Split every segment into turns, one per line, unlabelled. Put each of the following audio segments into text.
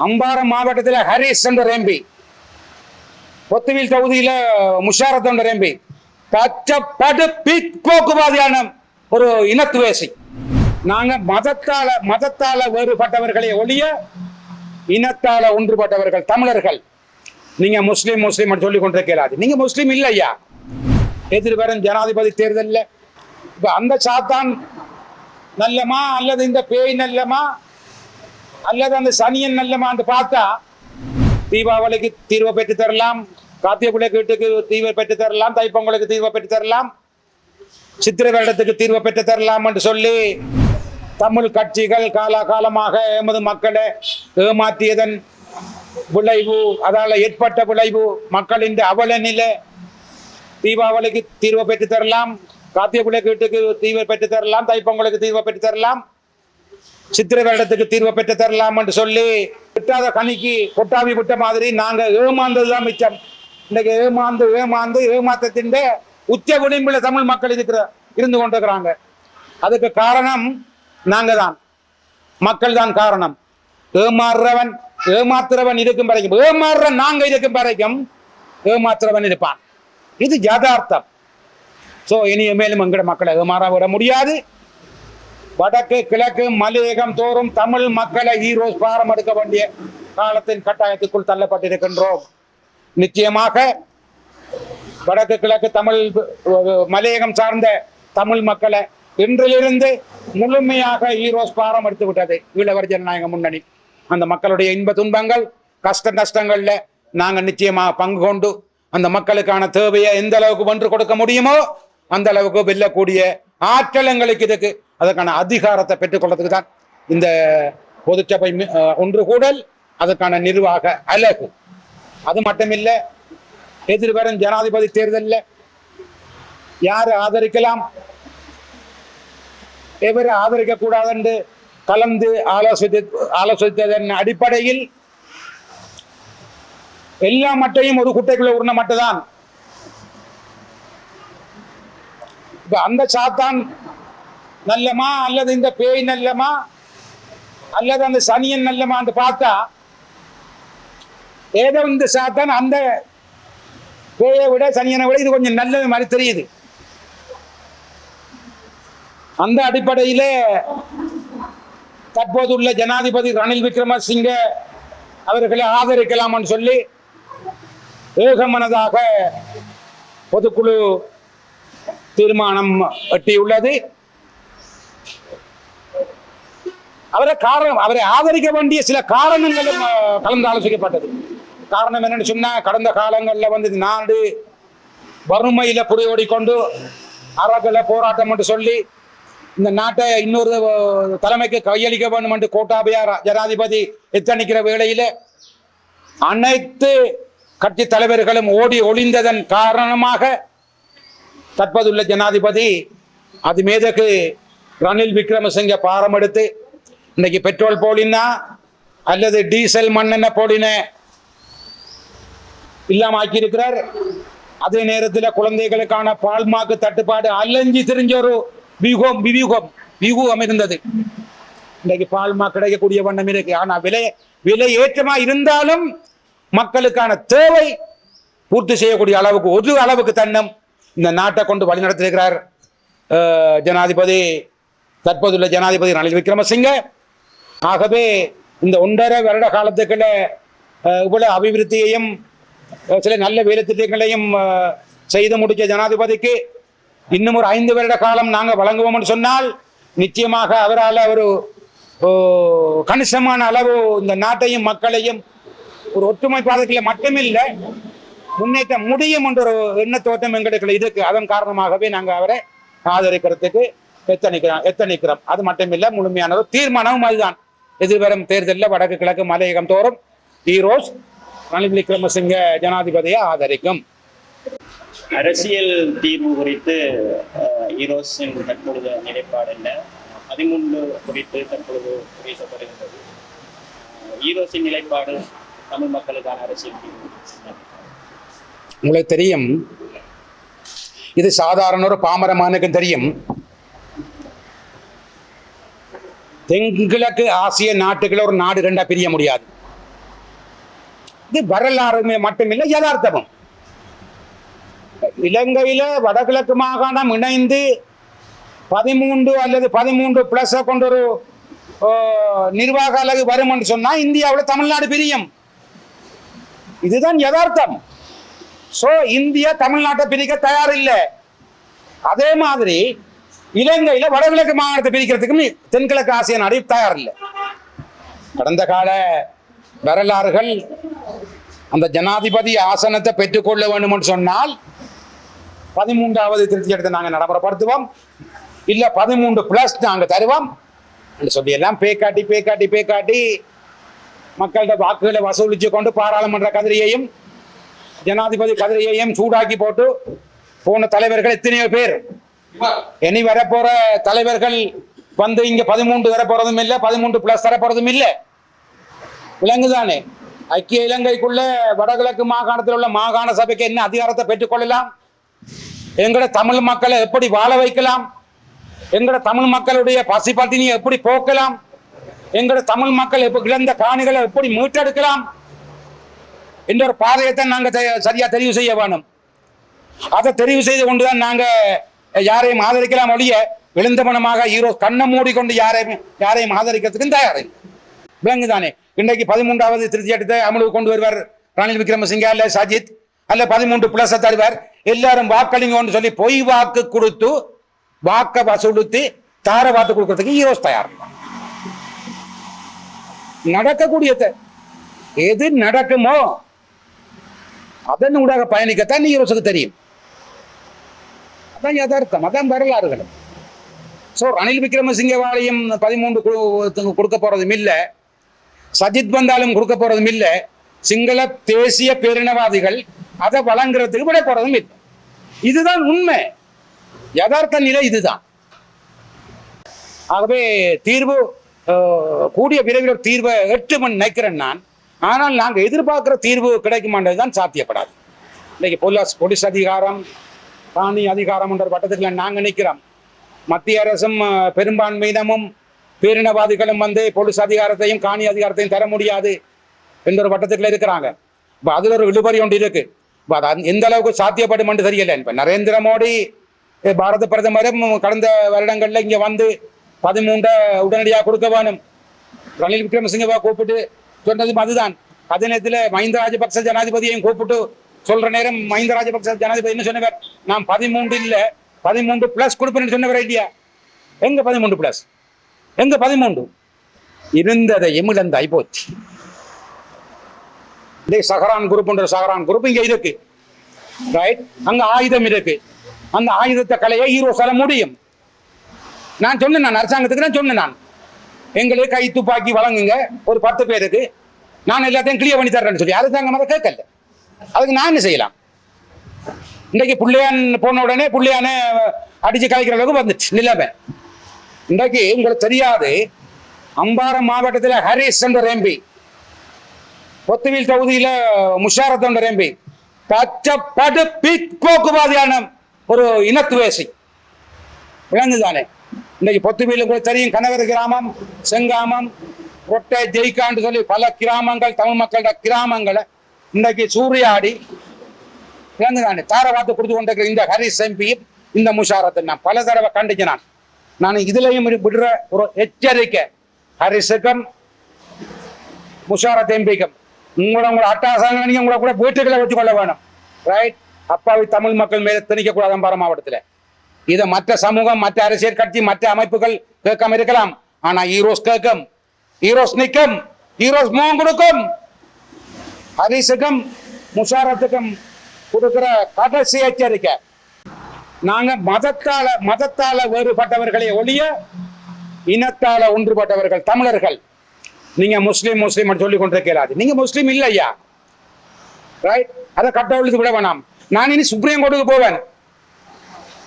அம்பாரம் மாவட்டத்தில் ஹரிஸ் என்ற எம்பி பொத்துவில் தொகுதியில முஷாரத் என்ற எம்பி பச்சைப்படு பிற்போக்குவாதியான ஒரு இனத்துவேசி நாங்க மதத்தால மதத்தால வேறுபட்டவர்களை ஒழிய இனத்தால ஒன்றுபட்டவர்கள் தமிழர்கள். நீங்க முஸ்லீம் முஸ்லீம் சொல்லி கொண்டிருக்கிறாரு நீங்க முஸ்லீம் இல்லையா எதிர்வரும் ஜனாதிபதி தேர்தலில் இப்ப அந்த சாத்தான் நல்லமா அல்லது இந்த பேய் நல்லமா அல்லது அந்த சனியன் நல்லமான்னு பார்த்தா தீபாவளிக்கு தீர்வை பெற்று தரலாம் காத்தியகுலை வீட்டுக்கு தீர்வை பெற்று தரலாம் தைப்பொங்கலுக்கு தீர்வை பெற்று தரலாம் சித்திரை வருடத்துக்கு தீர்வை பெற்று தரலாம் என்று சொல்லி தமிழ் கட்சிகள் காலாகாலமாக எமது மக்களை ஏமாற்றியதன் விளைவு அதால் ஏற்பட்ட விளைவு மக்களின் அவல நிலை தீபாவளிக்கு தீர்வை பெற்று தரலாம் காத்திய வீட்டுக்கு தீர்வை பெற்று தரலாம் தைப்பொங்கலுக்கு தீர்வை பெற்று தரலாம் சித்திரை வருடத்துக்கு தீர்வை பெற்று தரலாம் என்று சொல்லி விட்டாத கணிக்கு கொட்டாவி விட்ட மாதிரி நாங்க ஏமாந்ததுதான் மிச்சம். இன்னைக்கு ஏமாந்து ஏமாந்து ஏமாத்தத்தின் உச்ச விளிம்புல தமிழ் மக்கள் இருக்கிற இருந்து கொண்டிருக்கிறாங்க. அதுக்கு காரணம் நாங்க தான் மக்கள் தான் காரணம். ஏமாறுறவன் ஏமாத்துறவன் இருக்கும் வரைக்கும் ஏமாறுற நாங்க இருக்கும் வரைக்கும் ஏமாத்துறவன் இருப்பான். இது யதார்த்தம். ஸோ இனிய மேலும் எங்கட மக்களை ஏமாற விட முடியாது. வடக்கு கிழக்கு மலையகம் தோறும் தமிழ் மக்களை ஹீரோஸ் பாரம் எடுக்க வேண்டிய காலத்தின் கட்டாயத்துக்குள் தள்ளப்பட்டிருக்கின்றோம். நிச்சயமாக வடக்கு கிழக்கு தமிழ் மலையகம் சார்ந்த தமிழ் மக்களை இன்றிலிருந்து முழுமையாக ஹீரோஸ் பாரம் எடுத்து விட்டது. ஈழவர் ஜனநாயக முன்னணி. அந்த மக்களுடைய இன்ப துன்பங்கள் கஷ்ட நஷ்டங்கள்ல நாங்கள் நிச்சயமாக பங்கு கொண்டு அந்த மக்களுக்கான தேவையை எந்த அளவுக்கு ஒன்று கொடுக்க முடியுமோ அந்த அளவுக்கு வெல்லக்கூடிய ஆற்றல் எங்களுக்கு இதுக்கு அதற்கான அதிகாரத்தை பெற்றுக்கொள்றதுக்கு தான் இந்த பொதுச்சபை ஒன்று கூடல் அதற்கான நிர்வாக அலகு. அது மட்டுமில்ல எதிர்வரும் ஜனாதிபதி தேர்தலில் யார் ஆதரிக்கலாம்? எவரை ஆதரிக்க கூடாது என்று கலந்து ஆலோசித்து ஆலோசித்ததன் அடிப்படையில் எல்லா மட்டையும் ஒரு குட்டைக்குள்ள உருண மட்டும்தான் இப்ப அந்த சாத்தான் நல்லமா அல்லது இந்த பேய் நல்லமா அல்லது அந்த சனியன் நல்லமா அந்த பார்த்தா ஏதோ இந்த சாத்தான் அந்த பேயை விட சனியனை விட இது கொஞ்சம் நல்லது மாதிரி தெரியுது. அந்த அடிப்படையிலே தற்போதுள்ள ஜனாதிபதி ரணில் விக்ரமசிங்க அவர்களை ஆதரிக்கலாம்னு சொல்லி ஏகமனதாக பொதுக்குழு தீர்மானம் எட்டியுள்ளது. அவரை காரணம் அவரை ஆதரிக்க வேண்டிய சில காரணங்களும் கலந்து ஆலோசிக்கப்பட்டது. காரணம் என்னன்னு சொன்னா கடந்த காலங்களில் வந்து நாடு வறுமையில புரியோடிக்கொண்டு அரகல போராட்டம் என்று சொல்லி இந்த நாட்டை இன்னொரு தலைமைக்கு கையளிக்க வேண்டும் என்று கோட்டாபயா ஜனாதிபதி எத்தனிக்கிற வேளையில அனைத்து கட்சி தலைவர்களும் ஓடி ஒளிந்ததன் காரணமாக தற்போதுள்ள ஜனாதிபதி அது மீதக்கு ரணில் விக்ரமசிங்க பாரம் எடுத்து இன்னைக்கு பெட்ரோல் போலினா அல்லது டீசல் மண்ணெண்ணெய் போலின இல்லாம ஆக்கியிருக்கிறார் அதே நேரத்தில் குழந்தைகளுக்கான பால்மாக்கு தட்டுப்பாடு அலைஞ்சி தெரிஞ்ச ஒரு வியூகம் வியூகம் வியூகம் இருந்தது இன்னைக்கு பால்மா கிடைக்கக்கூடிய வண்ணம் இருக்கு. ஆனா விலை விலை ஏற்றமா இருந்தாலும் மக்களுக்கான தேவை பூர்த்தி செய்யக்கூடிய அளவுக்கு ஒரு அளவுக்கு தன்னம் இந்த நாட்டை கொண்டு வழிநடத்திருக்கிறார் ஜனாதிபதி தற்போதுள்ள ஜனாதிபதி ரணில் விக்ரமசிங்க. ஆகவே இந்த ஒன்றரை வருட காலத்துக்குள்ள இவ்வளவு அபிவிருத்தியையும் சில நல்ல வேலை திட்டங்களையும் செய்து முடிச்ச ஜனாதிபதிக்கு இன்னும் ஒரு ஐந்து வருட காலம் நாங்கள் வழங்குவோம்னு சொன்னால் நிச்சயமாக அவரால் ஒரு கணிசமான அளவு இந்த நாட்டையும் மக்களையும் ஒரு ஒற்றுமை பாதத்தில் மட்டுமில்லை முன்னேற்ற முடியும் என்ற ஒரு எண்ணத்தோட்டம் எங்களுக்கு இருக்கு. அதன் காரணமாகவே நாங்கள் அவரை ஆதரிக்கிறதுக்கு எத்தனிக்கிறோம் எத்தனைக்கிறோம் அது மட்டுமில்லை முழுமையான ஒரு தீர்மானமும் அதுதான். எதிர்வரும் தேர்தலில் வடக்கு கிழக்கு மலையகம் தோறும் ஈரோஸ் ரணில் விக்ரமசிங்க ஜனாதிபதியை ஆதரிக்கும்.
அரசியல் தீர்வு குறித்து ஈரோஸின் தற்பொழுது நிலைப்பாடு என்ன? பதிமூன்று குறித்து தற்பொழுது பேசப்படுகின்றது ஈரோஸின் நிலைப்பாடு தமிழ் மக்களுக்கான அரசியல் தீர்வு?
உங்களுக்கு தெரியும். இது சாதாரண ஒரு பாமரமானுக்கும் தெரியும். தென்கிழக்கு ஆசிய நாட்டுகளை ஒரு நாடு ரெண்டா பிரிய முடியாது. இது வரலாறு மட்டுமில்லை யதார்த்தமும். இலங்கையில வடகிழக்கு மாகாணம் இணைந்து பதிமூன்று அல்லது பதிமூன்று பிளஸ் கொண்ட ஒரு நிர்வாக அலகு வரும் என்று சொன்னா இந்தியாவில் தமிழ்நாடு பிரியும். இதுதான் யதார்த்தம். சோ இந்தியா தமிழ்நாட்டை பிரிக்க தயார் இல்லை அதே மாதிரி இலங்கையில வடகிழக்கு மாகாணத்தை பிரிக்கிறதுக்கும் தென்கிழக்கு ஆசிய நாடு தயார் இல்லை கடந்த கால வரலாறுகள் அந்த ஜனாதிபதி ஆசனத்தை பெற்றுக்கொள்ள வேண்டும் என்று சொன்னால் பதிமூன்றாவது திருத்தி எடுத்து நாங்கள் நடைமுறைப்படுத்துவோம். இல்ல பதிமூன்று பிளஸ் நாங்கள் தருவோம். என்று சொல்லி எல்லாம் பேக்காட்டி பேக்காட்டி பேக்காட்டி மக்கள்கிட்ட வாக்குகளை வசூலிச்சு கொண்டு பாராளுமன்ற கதிரியையும் ஜனாதிபதி கதிரியையும் சூடாக்கி போட்டு போன தலைவர்கள் எத்தனையோ பேர் இனி வரப்போற தலைவர்கள் வந்து இங்க பதிமூன்று வரப்போறதும் போறதும் இல்லை பதிமூன்று பிளஸ் வரப்போறதும் இல்லை. விலங்குதானே? ஐக்கிய இலங்கைக்குள்ள வடகிழக்கு மாகாணத்தில் உள்ள மாகாண சபைக்கு என்ன அதிகாரத்தை பெற்றுக்கொள்ளலாம் எங்கட தமிழ் மக்களை எப்படி வாழ வைக்கலாம்? எங்கட தமிழ் மக்களுடைய பசி பட்டினியை எப்படி போக்கலாம்? எங்கட தமிழ் மக்கள் எப்போ இழந்த காணிகளை எப்படி மீட்டெடுக்கலாம்? என்ற ஒரு பாதையைத்தான் நாங்கள் தெ- சரியா தெரிவு செய்ய வேணும். அதை தெரிவு செய்து கொண்டுதான் நாங்கள் யாரையும் ஆதரிக்கலாம் ஒழிய விழுந்த மனமாக ஹீரோ கண்ணை மூடிக்கொண்டு யாரையும் யாரையும் ஆதரிக்கிறதுக்கும் தயார். இல்லை. இன்றைக்கு பதிமூன்றாவது திருத்தி எடுத்து அமலுக்கு கொண்டு வருவார் ரணில் விக்ரமசிங்கா அல்ல சஜித் அல்ல பதிமூன்று பிளஸ் தருவார் எல்லாரும் வாக்களிங்கன்னு சொல்லி பொய் வாக்கு கொடுத்து வாக்க வசூலித்து தார வாக்கு கொடுக்கறதுக்கு ஹீரோஸ் தயார். நடக்கக்கூடியது எது நடக்குமோ அதன் ஊடாக பயணிக்கத்தான் ஹீரோஸுக்கு தெரியும். அதான் யதார்த்தம் அதான் வரலாறுகள் ஸோ ரணில் விக்ரமசிங்கவாலையும் பதிமூன்று கொடுக்க போறதும் இல்லை. சஜித் வந்தாலும் கொடுக்க போறதும் இல்லை. சிங்கள தேசிய பேரினவாதிகள் அதை வழங்குறதுக்கு விட போறதும் இல்லை. இதுதான் உண்மை. யதார்த்த நிலை இதுதான். ஆகவே தீர்வு கூடிய விரைவில் தீர்வை எட்டு மணி நினைக்கிறேன் நான். ஆனால் நாங்கள் எதிர்பார்க்கிற தீர்வு கிடைக்குமான்றது தான் சாத்தியப்படாது. இன்னைக்கு போலீஸ் போலீஸ் அதிகாரம் காணி அதிகாரம் என்ற வட்டத்துக்குள்ள நாங்கள் நிற்கிறோம் மத்திய அரசும் பெரும்பான்மையினமும் பேரினவாதிகளும் வந்து போலீஸ் அதிகாரத்தையும் காணி அதிகாரத்தையும் தர முடியாது என்ற ஒரு வட்டத்துக்குள்ள இருக்கிறாங்க. இப்போ அதில் ஒரு இழுபறி ஒன்று இருக்கு. இப்போ அது எந்த அளவுக்கு சாத்தியப்படும் என்று தெரியல. இப்போ நரேந்திர மோடி பாரத பிரதமரும் கடந்த வருடங்களில் இங்கே வந்து பதிமூன்றை உடனடியாக கொடுக்க வேணும். ரணில் விக்ரமசிங்கவா கூப்பிட்டு சொன்னதும் அதுதான். அதே நேரத்தில் மஹிந்த ராஜபக்ச ஜனாதிபதியையும் கூப்பிட்டு சொல்ற நேரம் மஹிந்த ராஜபக்ச ஜனாதிபதி என்ன சொன்னவர்? நான் பதிமூன்று இல்ல பதிமூன்று பிளஸ் கொடுப்பேன்னு சொன்னவர் இல்லையா எங்க பதிமூன்று பிளஸ் எங்க பதிமூன்று? இருந்ததை எமிழந்த போச்சு இதே சஹரான் குரூப் சஹரான் குரூப் இங்க இருக்கு. ரைட் அங்க ஆயுதம் இருக்கு. அந்த ஆயுதத்தை கலைய சொல்ல முடியும். நான் சொன்னேன் நான் அரசாங்கத்துக்கு நான் சொன்னேன் நான். எங்களுக்கு கை துப்பாக்கி வழங்குங்க. ஒரு பத்து பேருக்கு. நான் எல்லாத்தையும் கிளியர் பண்ணி தர்றேன்னு சொல்லி. அரசாங்கம் அதை கேட்கல. அதுக்கு நான் என்ன செய்யலாம்? இன்றைக்கு புள்ளியான் போன உடனே புள்ளையான அடிச்சு கலைக்கிற அளவுக்கு வந்துச்சு நிலைமை. இன்றைக்கு உங்களுக்கு தெரியாது அம்பாரம் மாவட்டத்தில் ஹரிஸ் என்ற எம்பி பொத்துவில் தொகுதியில் முஷாரத் என்ற எம்பி பச்சை பிற்போக்குவாதியான ஒரு இனத்துவேசி விளங்குதானே இன்னைக்கு பொத்துவில் கூட தெரியும் கனவர் கிராமம் செங்காமம் ரொட்டை ஜெய்காண்டு சொல்லி பல கிராமங்கள் தமிழ் மக்களோட கிராமங்களை இன்னைக்கு சூறையாடி தார தாரவாத்து கொடுத்து கொண்டிருக்கிற இந்த ஹரிஸ் எம்பியும் இந்த முஷாரத்தை நான் பல தடவை கண்டிச்சு நான் நான் இதுலயும் விடுற ஒரு எச்சரிக்கை. ஹரிஸுக்கும் முஷாரத் எம்பிக்கும். உங்களோட உங்களோட அட்டாசாங்க நீங்க உங்களை கூட வீட்டுக்களை வச்சு கொள்ள வேணும். ரைட் அப்பாவி தமிழ் மக்கள் மேல திணிக்க கூடாது அம்பாறை மாவட்டத்தில். இதை மற்ற சமூகம் மற்ற அரசியல் கட்சி மற்ற அமைப்புகள் கேட்காம இருக்கலாம். ஆனா ஈரோஸ் கேட்கும். ஈரோஸ் நிற்கும். ஈரோஸ் முகம் கொடுக்கும். ஹரிசுக்கும் முஷாரத்துக்கும் கொடுக்கிற கடைசி எச்சரிக்கை. நாங்க மதத்தால மதத்தால வேறுபட்டவர்களை ஒழிய இனத்தால ஒன்றுபட்டவர்கள் தமிழர்கள். நீங்க முஸ்லீம் முஸ்லீம் சொல்லி கொண்டிருக்கிறாரு. நீங்க முஸ்லீம் இல்லையா ரைட் அதை கட்டவிழ்த்து விட வேணாம். நான் இனி சுப்ரீம் கோர்ட்டுக்கு போவேன்.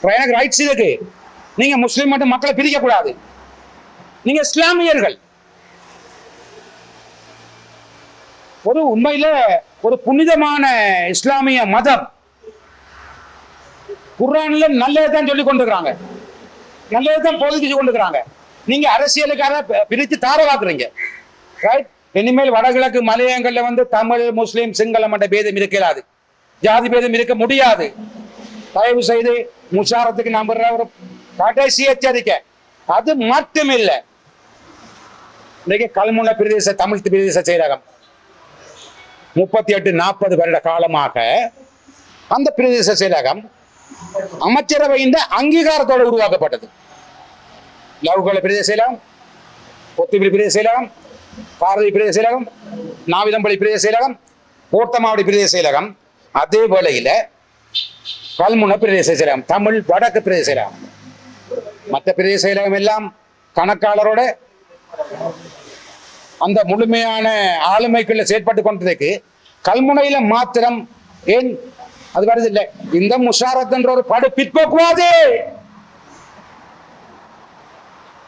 எனக்கு ரைட்ஸ் இருக்கு. நீங்க முஸ்லீம் மட்டும் மக்களை பிரிக்க கூடாது. நீங்க இஸ்லாமியர்கள். ஒரு உண்மையில ஒரு புனிதமான இஸ்லாமிய மதம். குர்ஆன்ல நல்லதுதான் சொல்லி கொண்டிருக்கிறாங்க. நல்லதுதான் போதிச்சு கொண்டிருக்கிறாங்க. நீங்க அரசியலுக்காக பிரித்து தாரவாக்குறீங்க. ரைட் இனிமேல் வடகிழக்கு மலையங்கள்ல வந்து தமிழ் முஸ்லீம் சிங்களம் என்ற பேதம் இருக்கிறாது ஜாதி பேதம் இருக்க முடியாது. தயவு செய்து முஷாரத்துக்கு நான் ஒரு கடைசி எச்சரிக்கை. அது மட்டும் இல்லை இன்னைக்கு கல்முனை பிரதேச தமிழ் பிரதேச செயலகம். முப்பத்தி எட்டு நாற்பது வருட காலமாக அந்த பிரதேச செயலகம் அமைச்சரவையின் அங்கீகாரத்தோடு உருவாக்கப்பட்டது. லவுகோல பிரதேச செயலகம் கொத்துப்பிடி பிரதேச செயலகம் பாரதி பிரதேச செயலகம் நாவிதம்பள்ளி பிரதேச செயலகம் கோட்டமாவடி பிரதேச செயலகம் அதே வேளையில் கல்முனை பிரதேச செயலகம் தமிழ் வடக்கு பிரதேச செயலகம். மற்ற பிரதேச செயலகம் எல்லாம் கணக்காளரோட அந்த முழுமையான ஆளுமைக்குள்ள செயற்பட்டு கொண்டதுக்கு கல்முனையில மாத்திரம் ஏன் அது வருதில்லை இந்த முஷாரத் என்ற ஒரு படு பிற்போக்குவாது.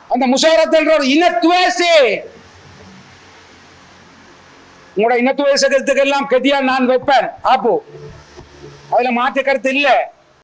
அந்த முஷாரத் என்ற ஒரு இனத்துவேசி. உங்களோட இனத்துவேசத்துக்கு எல்லாம் கெதியா நான் வைப்பேன். ஆப்போ. அதுல மாற்று கருத்து இல்லை.